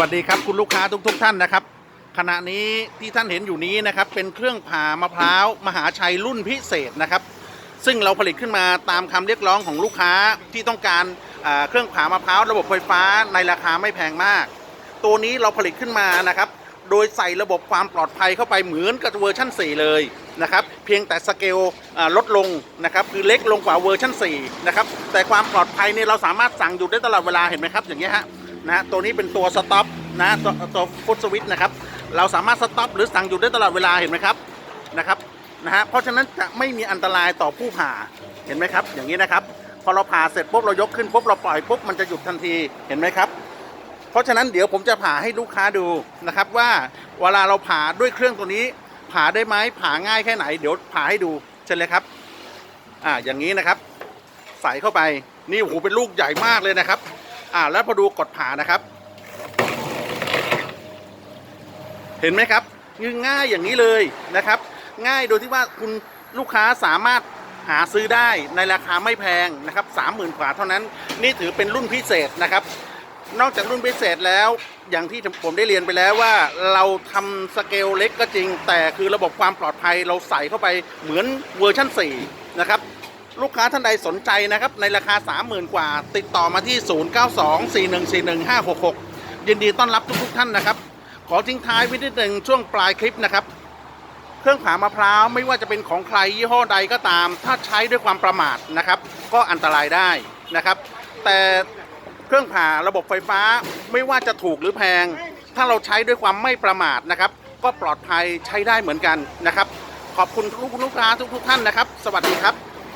วัสดีครับคุณลูกค้าทุกๆทท่านนะครับ ขณะนี้ที่ท่านเห็นอยู่นี้นะครับเป็นเครื่องผ่ามะพร้าวมหาชัยรุ่นพิเศษนะครับ ซึ่งเราผลิตขึ้นมาตามคำเรียกร้องของลูกค้าที่ต้องการเครื่องผ่ามะพร้าวระบบไฟฟ้าในราคาไม่แพงมาก ตัวนี้เราผลิตขึ้นมานะครับ โดยใส่ระบบความปลอดภัยเข้าไปเหมือนกับเวอร์ชัน4 เลยนะครับเพียงแต่สเกลลดลงนะครับคือเล็กลงกว่าเวอร์ชัน4นะครับแต่ความปลอดภัยเนี่ยเราสามารถสั่งหยุดได้ตลอดเวลาเห็นไหมครับอย่างเงี้ยฮะ นะตัวนี้เป็นตัวสต็อปนะตัวฟุตสวิตนะครับ เราสามารถสต็อปหรือสั่งหยุดได้ตลอดเวลาเห็นไหมครับนะครับนะฮะเพราะฉะนั้นจะไม่มีอันตรายต่อผู้ผ่าเห็นไหมครับ อย่างนี้นะครับ พอเราผ่าเสร็จปุ๊บเรายกขึ้นปุ๊บเราปล่อยปุ๊บมันจะหยุดทันทีเห็นไหมครับ เพราะฉะนั้นเดี๋ยวผมจะผ่าให้ลูกค้าดูนะครับว่าเวลาเราผ่าด้วยเครื่องตัวนี้ ผ่าได้ไหมผ่าง่ายแค่ไหน เดี๋ยวผ่าให้ดูเชิญเลยครับอ่าอย่างนี้นะครับ ใส่เข้าไปนี่โอ้โหเป็นลูกใหญ่มากเลยนะครับ อ่าแล้วพอดูกดผ่านะครับ เห็นไหมครับง่ายอย่างนี้เลยนะครับ ง่ายโดยที่ว่าคุณลูกค้าสามารถหาซื้อได้ในราคาไม่แพงนะครับสามหมื่นกว่าเท่านั้น นี่ถือเป็นรุ่นพิเศษนะครับ นอกจากรุ่นพิเศษแล้วอย่างที่ผมได้เรียนไปแล้วว่าเราทำสเกลเล็กก็จริง แต่คือระบบความปลอดภัยเราใส่เข้าไปเหมือนเวอร์ชัน4 นะครับ ลูกค้าท่านใดสนใจนะครับ ในราคา 30,000 กว่า ติดต่อมาที่ 0924141566 ยินดีต้อนรับทุกๆท่านนะครับ ขอทิ้งท้ายไว้นิดหนึ่งช่วงปลายคลิปนะครับ เครื่องผ่ามะพร้าวไม่ว่าจะเป็นของใครยี่ห้อใดก็ตาม ถ้าใช้ด้วยความประมาทนะครับ ก็อันตรายได้นะครับ แต่เครื่องผ่าระบบไฟฟ้าไม่ว่าจะถูกหรือแพง ถ้าเราใช้ด้วยความไม่ประมาทนะครับ ก็ปลอดภัยใช้ได้เหมือนกันนะครับ ขอบคุณทุกลูกค้าทุกๆท่านนะครับ สวัสดีครับ